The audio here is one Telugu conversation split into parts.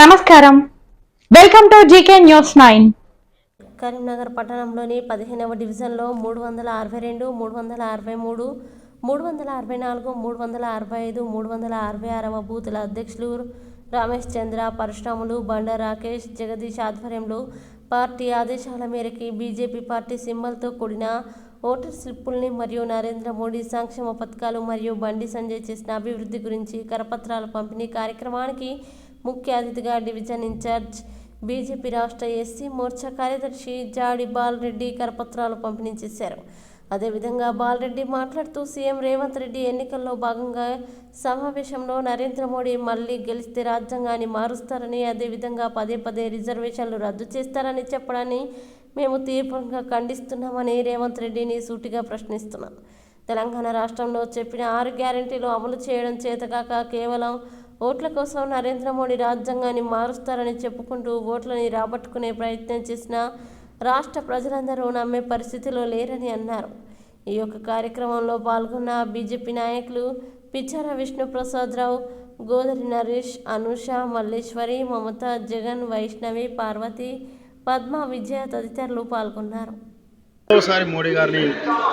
నమస్కారం. Welcome to GK news nine. Karimnagar పట్టణంలోని పదిహేనవ డివిజన్లో మూడు వందల అరవై రెండు మూడు వందల అరవై మూడు మూడు వందల అరవై నాలుగు మూడు వందల అరవై ఐదు మూడు వందల అరవై ఆరవ బూతుల అధ్యక్షులు రమేష్ చంద్ర పరశురాములు బండ రాకేష్ జగదీష్ ఆధ్వర్యంలో పార్టీ ఆదేశాల మేరకు బీజేపీ పార్టీ సింబల్తో కూడిన ఓటర్ స్లిప్పుల్ని మరియు నరేంద్ర మోడీ సంక్షేమ పథకాలు మరియు బండి సంజయ్ చేసిన అభివృద్ధి గురించి కరపత్రాల పంపిణీ కార్యక్రమానికి ముఖ్య అతిథిగా డివిజన్ ఇన్ఛార్జ్ బీజేపీ రాష్ట్ర ఎస్సీ మోర్చా కార్యదర్శి జాడి బాలరెడ్డి కరపత్రాలు పంపిణీ చేశారు. అదేవిధంగా బాలరెడ్డి మాట్లాడుతూ సీఎం రేవంత్ రెడ్డి ఎన్నికల్లో భాగంగా సమావేశంలో నరేంద్ర మోడీ మళ్ళీ గెలిస్తే రాజ్యాంగాన్ని మారుస్తారని అదేవిధంగా పదే పదే రిజర్వేషన్లు రద్దు చేస్తారని చెప్పడాన్ని మేము తీవ్రంగా ఖండిస్తున్నామని రేవంత్ రెడ్డిని సూటిగా ప్రశ్నిస్తున్నాం తెలంగాణ రాష్ట్రంలో చెప్పిన ఆరు గ్యారెంటీలు అమలు చేయడం చేతకాక కేవలం ఓట్ల కోసం నరేంద్ర మోడీ రాజ్యాంగాన్ని మారుస్తారని చెప్పుకుంటూ ఓట్లని రాబట్టుకునే ప్రయత్నం చేసిన రాష్ట్ర ప్రజలందరూ నమ్మే పరిస్థితిలో లేరని అన్నారు. ఈ యొక్క కార్యక్రమంలో పాల్గొన్న బీజేపీ నాయకులు పిచ్చార విష్ణుప్రసాదరావు గోదరి నరేష్ అనూష మల్లేశ్వరి మమత జగన్ వైష్ణవి పార్వతి పద్మ విజయ తదితరులు పాల్గొన్నారు. మరోసారి మోడీ గారిని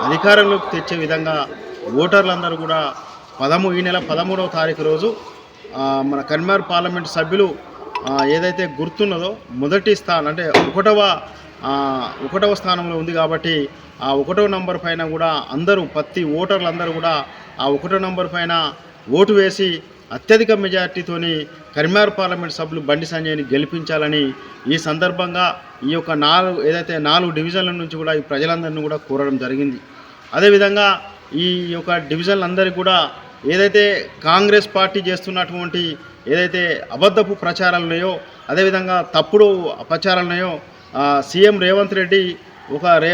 అధికారంలోకి తెచ్చే విధంగా ఓటర్లందరూ కూడా పదమూ ఈ నెల పదమూడవ తారీఖు రోజు మన కన్మార్ పార్లమెంట్ సభ్యులు ఏదైతే గుర్తున్నదో మొదటి స్థానం అంటే ఒకటవ ఒకటవ స్థానంలో ఉంది కాబట్టి ఆ ఒకటవ నంబర్ పైన కూడా అందరూ ప్రతి ఓటర్లందరూ కూడా ఆ ఒకటో నంబర్ పైన ఓటు వేసి అత్యధిక మెజార్టీతోని కరీంనగర్ పార్లమెంట్ సభ్యులు బండి సంజయ్ని గెలిపించాలని ఈ సందర్భంగా ఈ యొక్క నాలుగు ఏదైతే నాలుగు డివిజన్ల నుంచి కూడా ఈ ప్రజలందరినీ కూడా కోరడం జరిగింది. అదేవిధంగా ఈ యొక్క డివిజన్లందరికీ కూడా ఏదైతే కాంగ్రెస్ పార్టీ చేస్తున్నటువంటి ఏదైతే అబద్ధపు ప్రచారాలు ఉన్నాయో అదేవిధంగా తప్పుడు ప్రచారాలు ఉన్నాయో సీఎం రేవంత్ రెడ్డి ఒక రే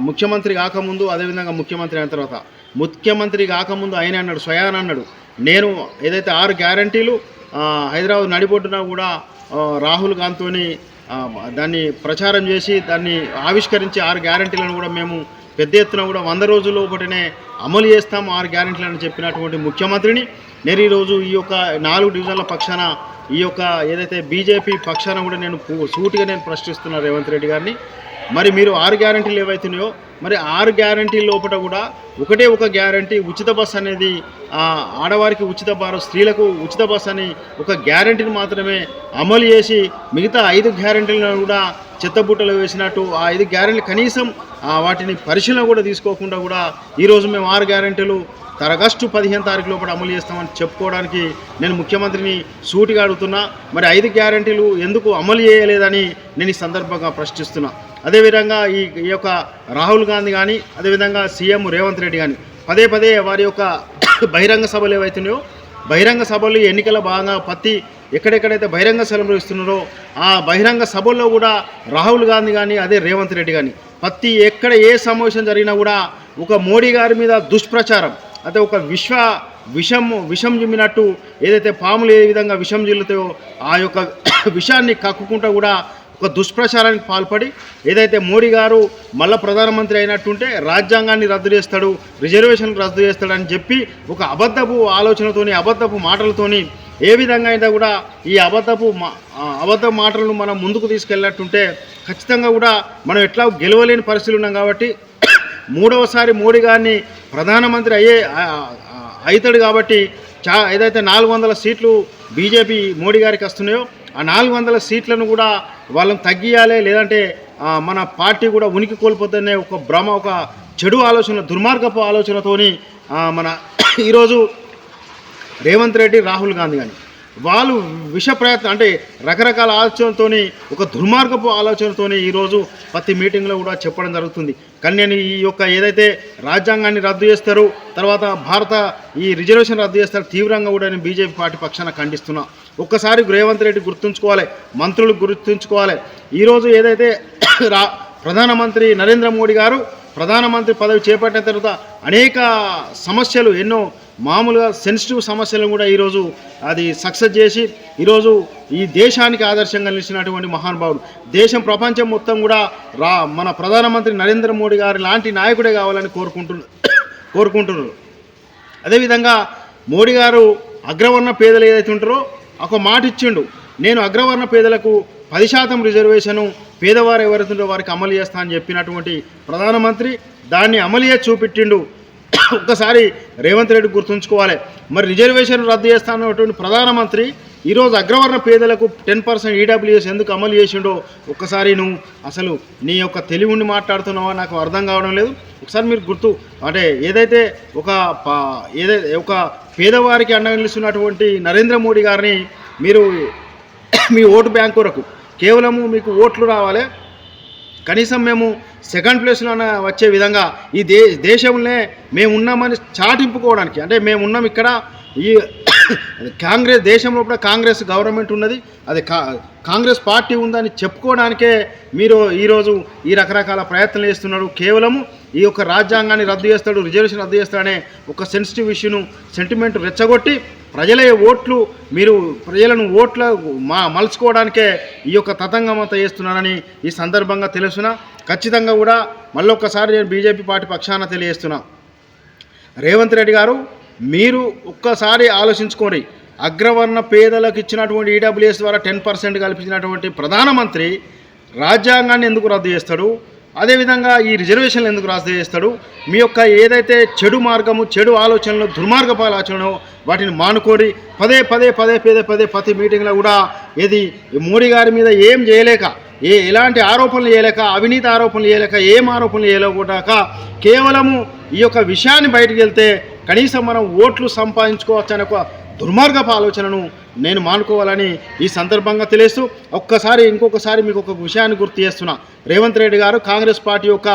ముఖ్యమంత్రి కాకముందు అదేవిధంగా ముఖ్యమంత్రి అయిన తర్వాత ముఖ్యమంత్రి కాకముందు ఆయన అన్నాడు స్వయాన్ అన్నాడు. నేను ఏదైతే ఆరు గ్యారంటీలు హైదరాబాద్ నడిబొడ్డున కూడా రాహుల్ గాంధీతోని దాన్ని ప్రచారం చేసి దాన్ని ఆవిష్కరించి ఆరు గ్యారంటీలను కూడా మేము పెద్ద ఎత్తున కూడా వంద రోజుల్లో ఒకటినే అమలు చేస్తాం ఆరు గ్యారంటీలను చెప్పినటువంటి ముఖ్యమంత్రిని. నేను ఈరోజు ఈ యొక్క నాలుగు డివిజన్ల పక్షాన ఈ యొక్క ఏదైతే బీజేపీ పక్షాన కూడా నేను సూటిగా నేను ప్రశ్నిస్తున్నా రేవంత్ రెడ్డి గారిని మరి మీరు ఆరు గ్యారంటీలు ఏవైతున్నాయో మరి ఆరు గ్యారంటీ లోపల కూడా ఒకటే ఒక గ్యారంటీ ఉచిత బస్ అనేది ఆడవారికి ఉచిత బారు స్త్రీలకు ఉచిత బస్ అని ఒక గ్యారంటీని మాత్రమే అమలు చేసి మిగతా ఐదు గ్యారంటీలను కూడా చెత్తబుట్టలో వేసినట్టు ఆ ఐదు గ్యారెంటీలు కనీసం వాటిని పరిశీలన కూడా తీసుకోకుండా కూడా ఈరోజు మేము ఆరు గ్యారెంటీలు ఆగస్టు పదిహేను తారీఖు లోపల అమలు చేస్తామని చెప్పుకోవడానికి నేను ముఖ్యమంత్రిని సూటిగా అడుగుతున్నా. మరి ఐదు గ్యారంటీలు ఎందుకు అమలు చేయలేదని నేను ఈ సందర్భంగా ప్రశ్నిస్తున్నా. అదేవిధంగా ఈ ఈ యొక్క రాహుల్ గాంధీ కానీ అదేవిధంగా సీఎం రేవంత్ రెడ్డి కానీ పదే పదే వారి యొక్క బహిరంగ సభలు ఏవైతున్నాయో బహిరంగ సభలు ఎన్నికల భాగంగా ప్రతి ఎక్కడెక్కడైతే బహిరంగ సభలు ఇస్తున్నారో ఆ బహిరంగ సభల్లో కూడా రాహుల్ గాంధీ కానీ అదే రేవంత్ రెడ్డి కానీ ప్రతి ఎక్కడ ఏ సమావేశం జరిగినా కూడా ఒక మోడీ గారి మీద దుష్ప్రచారం అయితే ఒక విశ్వ విషం విషం జిమ్మినట్టు ఏదైతే పాములు ఏ విధంగా విషం జిల్లుతాయో ఆ యొక్క విషాన్ని కక్కుకుంటూ కూడా ఒక దుష్ప్రచారానికి పాల్పడి ఏదైతే మోడీ గారు మళ్ళా ప్రధానమంత్రి అయినట్టుంటే రాజ్యాంగాన్ని రద్దు చేస్తాడు రిజర్వేషన్ రద్దు చేస్తాడని చెప్పి ఒక అబద్ధపు ఆలోచనతోని అబద్ధపు మాటలతోని ఏ విధంగా అయితే కూడా ఈ అబద్ధపు మా మాటలను మనం ముందుకు తీసుకెళ్ళినట్టుంటే ఖచ్చితంగా కూడా మనం ఎట్లా గెలవలేని పరిస్థితులు ఉన్నాం కాబట్టి మూడవసారి మోడీ గారిని ప్రధానమంత్రి అయ్యే అవుతాడు కాబట్టి చా ఏదైతే నాలుగు వందల సీట్లు బీజేపీ మోడీ గారికి వస్తున్నాయో ఆ నాలుగు వందల సీట్లను కూడా వాళ్ళని తగ్గియాలి లేదంటే మన పార్టీ కూడా ఉనికి కోల్పోతుందనే ఒక భ్రమ ఒక చెడు ఆలోచన దుర్మార్గపు ఆలోచనతోని మన ఈరోజు రేవంత్ రెడ్డి రాహుల్ గాంధీ కానీ వాళ్ళు విష ప్రయత్నం అంటే రకరకాల ఆలోచనతో ఒక దుర్మార్గపు ఆలోచనతో ఈరోజు ప్రతి మీటింగ్లో కూడా చెప్పడం జరుగుతుంది. కానీ నేను ఈ యొక్క ఏదైతే రాజ్యాంగాన్ని రద్దు చేస్తారు తర్వాత భారత ఈ రిజర్వేషన్ రద్దు చేస్తారు తీవ్రంగా కూడా నేను బీజేపీ పార్టీ పక్షాన ఖండిస్తున్నా. ఒక్కసారి రేవంత్ రెడ్డి గుర్తుంచుకోవాలి మంత్రులు గుర్తుంచుకోవాలి. ఈరోజు ఏదైతే రా ప్రధానమంత్రి నరేంద్ర మోడీ గారు ప్రధానమంత్రి పదవి చేపట్టిన తర్వాత అనేక సమస్యలు ఎన్నో మామూలుగా సెన్సిటివ్ సమస్యలను కూడా ఈరోజు అది సక్సెస్ చేసి ఈరోజు ఈ దేశానికి ఆదర్శంగా నిలిచినటువంటి మహానుభావుడు దేశం ప్రపంచం మొత్తం కూడా రా మన ప్రధానమంత్రి నరేంద్ర మోడీ గారి లాంటి నాయకుడే కావాలని కోరుకుంటున్నారు కోరుకుంటున్నారు. అదేవిధంగా మోడీ గారు అగ్రవర్ణ పేదలు ఏదైతే ఉంటారో ఒక మాట ఇచ్చిండు. నేను అగ్రవర్ణ పేదలకు పది శాతం రిజర్వేషను పేదవారు ఎవరైతుందో వారికి అమలు చేస్తా అని చెప్పినటువంటి ప్రధానమంత్రి దాన్ని అమలు చేసి చూపెట్టిండు. ఒక్కసారి రేవంత్ రెడ్డి గుర్తుంచుకోవాలి. మరి రిజర్వేషన్ రద్దు చేస్తానటువంటి ప్రధానమంత్రి ఈరోజు అగ్రవర్ణ పేదలకు టెన్ పర్సెంట్ ఈడబ్ల్యూఎస్ ఎందుకు అమలు చేసిండో ఒక్కసారి నువ్వు అసలు నీ యొక్క తెలివి ఉండి మాట్లాడుతున్నావో? నాకు అర్థం కావడం లేదు. ఒకసారి మీరు గుర్తు అంటే ఏదైతే ఒక ఏదైతే ఒక పేదవారికి అండగా నిలుస్తున్నటువంటి నరేంద్ర మోడీ గారిని మీరు మీ ఓటు బ్యాంక్ కొరకు కేవలము మీకు ఓట్లు రావాలి. కనీసం మేము సెకండ్ ప్లేస్లో వచ్చే విధంగా ఈ దే దేశంలో మేము ఉన్నామని చాటింపుకోవడానికి అంటే మేము ఉన్నాం ఇక్కడ ఈ కాంగ్రెస్ దేశంలో కూడా కాంగ్రెస్ గవర్నమెంట్ ఉన్నది అది కా కాంగ్రెస్ పార్టీ ఉందని చెప్పుకోవడానికే మీరు ఈరోజు ఈ రకరకాల ప్రయత్నాలు చేస్తున్నారు. కేవలము ఈ యొక్క రాజ్యాంగాన్ని రద్దు చేస్తాడు రిజర్వేషన్ రద్దు చేస్తాడనే ఒక సెన్సిటివ్ ఇష్యూను సెంటిమెంట్ రెచ్చగొట్టి ప్రజల ఓట్లు మీరు ప్రజలను ఓట్ల మా మలుచుకోవడానికే ఈ యొక్క తతంగమంతా చేస్తున్నారని ఈ సందర్భంగా తెలుసున ఖచ్చితంగా కూడా మళ్ళొక్కసారి నేను బీజేపీ పార్టీ పక్షాన తెలియజేస్తున్నా. రేవంత్ రెడ్డి గారు మీరు ఒక్కసారి ఆలోచించుకోండి. అగ్రవర్ణ పేదలకు ఇచ్చినటువంటి ఈడబ్ల్యూఎస్ ద్వారా టెన్ పర్సెంట్ కల్పించినటువంటి ప్రధానమంత్రి రాజ్యాంగాన్ని ఎందుకు రద్దు చేస్తాడు? అదేవిధంగా ఈ రిజర్వేషన్లు ఎందుకు రద్దు చేస్తాడు? మీ యొక్క ఏదైతే చెడు మార్గము చెడు ఆలోచనలు దుర్మార్గపు ఆలోచనలు వాటిని మానుకోరి పదే పదే పదే పదే పదే ప్రతి మీటింగ్లో కూడా ఏది మోడీ గారి మీద ఏం చేయలేక ఏ ఎలాంటి ఆరోపణలు చేయలేక అవినీతి ఆరోపణలు చేయలేక ఏం ఆరోపణలు చేయలేక కేవలము ఈ యొక్క విషయాన్ని బయటకు వెళ్తే కనీసం మనం ఓట్లు సంపాదించుకోవచ్చు అనే ఒక దుర్మార్గపు ఆలోచనను నేను మానుకోవాలని ఈ సందర్భంగా తెలియస్తూ ఒక్కసారి ఇంకొకసారి మీకు ఒక విషయాన్ని గుర్తు చేస్తున్నా. రేవంత్ రెడ్డి గారు కాంగ్రెస్ పార్టీ యొక్క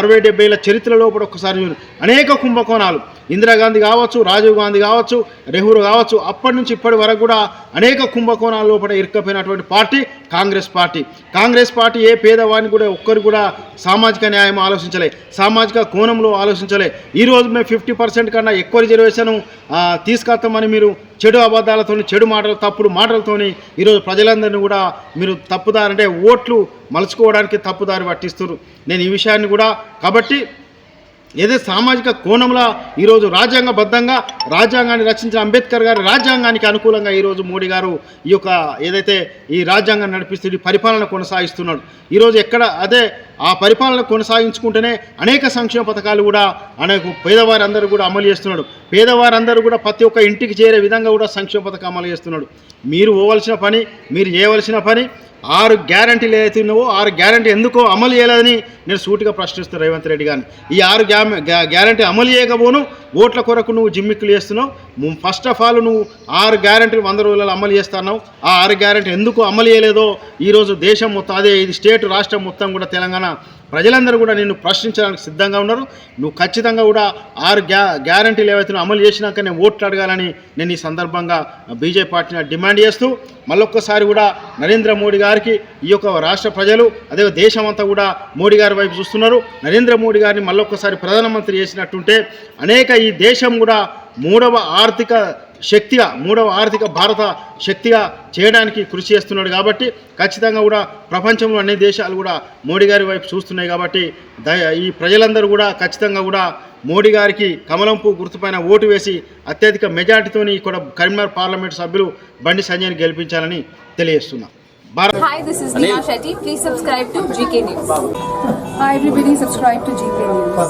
అరవై డెబ్బైల చరిత్ర లోపల ఒక్కసారి అనేక కుంభకోణాలు. ఇందిరాగాంధీ కావచ్చు రాజీవ్ గాంధీ కావచ్చు నెహ్రూ కావచ్చు అప్పటి నుంచి ఇప్పటి వరకు కూడా అనేక కుంభకోణాల లోపల ఇరుక్కపోయినటువంటి party Congress party. Congress party ఏ పేదవాడిని కూడా ఒక్కరు కూడా సామాజిక న్యాయం ఆలోచించలే సామాజిక కోణంలో ఆలోచించలే. ఈరోజు మేము ఫిఫ్టీ పర్సెంట్ కన్నా ఎక్కువ రిజర్వేషన్ తీసుకొస్తామని మీరు చెడు అబద్ధాలతో చెడు మాటలు తప్పుడు మాటలతోని ఈరోజు ప్రజలందరినీ కూడా మీరు తప్పుదారంటే ఓట్లు మలుచుకోవడానికి తప్పుదారి పట్టిస్తున్నారు. నేను ఈ విషయాన్ని కూడా కాబట్టి ఏదైతే సామాజిక కోణంలో ఈరోజు రాజ్యాంగబద్ధంగా రాజ్యాంగాన్ని రచించిన అంబేద్కర్ గారి రాజ్యాంగానికి అనుకూలంగా ఈరోజు మోడీ గారు ఈ యొక్క ఏదైతే ఈ రాజ్యాంగాన్ని నడిపిస్తూ ఈ పరిపాలన కొనసాగిస్తున్నాడు. ఈరోజు ఎక్కడ అదే ఆ పరిపాలన కొనసాగించుకుంటేనే అనేక సంక్షేమ పథకాలు కూడా అనేక పేదవారందరూ కూడా అమలు చేస్తున్నాడు. పేదవారందరూ కూడా ప్రతి ఒక్క ఇంటికి చేరే విధంగా కూడా సంక్షేమ పథకం అమలు చేస్తున్నాడు. మీరు పోవలసిన పని మీరు చేయవలసిన పని ఆరు గ్యారంటీలు ఏదైతే ఉన్నావో ఆరు గ్యారంటీ ఎందుకో అమలు చేయలేదని నేను సూటిగా ప్రశ్నిస్తాను రేవంత్ రెడ్డి గారిని. ఈ ఆరు గ్యా- గ్యారంటీ అమలు చేయకపోను ఓట్ల కొరకు నువ్వు జిమ్మిక్కులు చేస్తున్నావు. ఫస్ట్ ఆఫ్ ఆల్ నువ్వు ఆరు గ్యారంటీలు వంద రోజులలో అమలు చేస్తున్నావు. ఆ ఆరు గ్యారంటీ ఎందుకు అమలు చేయలేదో ఈరోజు దేశం మొత్తం అదే ఇది స్టేట్ రాష్ట్రం మొత్తం కూడా తెలంగాణ ప్రజలందరూ కూడా నిన్ను ప్రశ్నించడానికి సిద్ధంగా ఉన్నారు. నువ్వు ఖచ్చితంగా కూడా ఆరు గ్యా గ్యారంటీలు ఏవైతే అమలు చేసినాక నేను ఓట్లు అడగాలని నేను ఈ సందర్భంగా బీజేపీ పార్టీని డిమాండ్ చేస్తూ మళ్ళొక్కసారి కూడా నరేంద్ర మోడీ గారికి ఈ యొక్క రాష్ట్ర ప్రజలు అదే దేశం అంతా కూడా మోడీ గారి వైపు చూస్తున్నారు. నరేంద్ర మోడీ గారిని మళ్ళొక్కసారి ప్రధానమంత్రి చేసినట్టుంటే అనేక ఈ దేశం కూడా మూడవ ఆర్థిక శక్తిగా మూడవ ఆర్థిక భారత శక్తిగా చేయడానికి కృషి చేస్తున్నాడు కాబట్టి ఖచ్చితంగా కూడా ప్రపంచంలో అన్ని దేశాలు కూడా మోడీ గారి వైపు చూస్తున్నాయి కాబట్టి ఈ ప్రజలందరూ కూడా ఖచ్చితంగా కూడా మోడీ గారికి కమలం పువ్వు గుర్తుపైన ఓటు వేసి అత్యధిక మెజార్టీతోని ఇక్కడ కరీంనగర్ పార్లమెంట్ సభ్యులు బండి సంజయ్ని గెలిపించాలని తెలియజేస్తున్నా Bharat Hi, this is Neha Shetty. Please subscribe to GK News. Hi everybody, subscribe to GK News.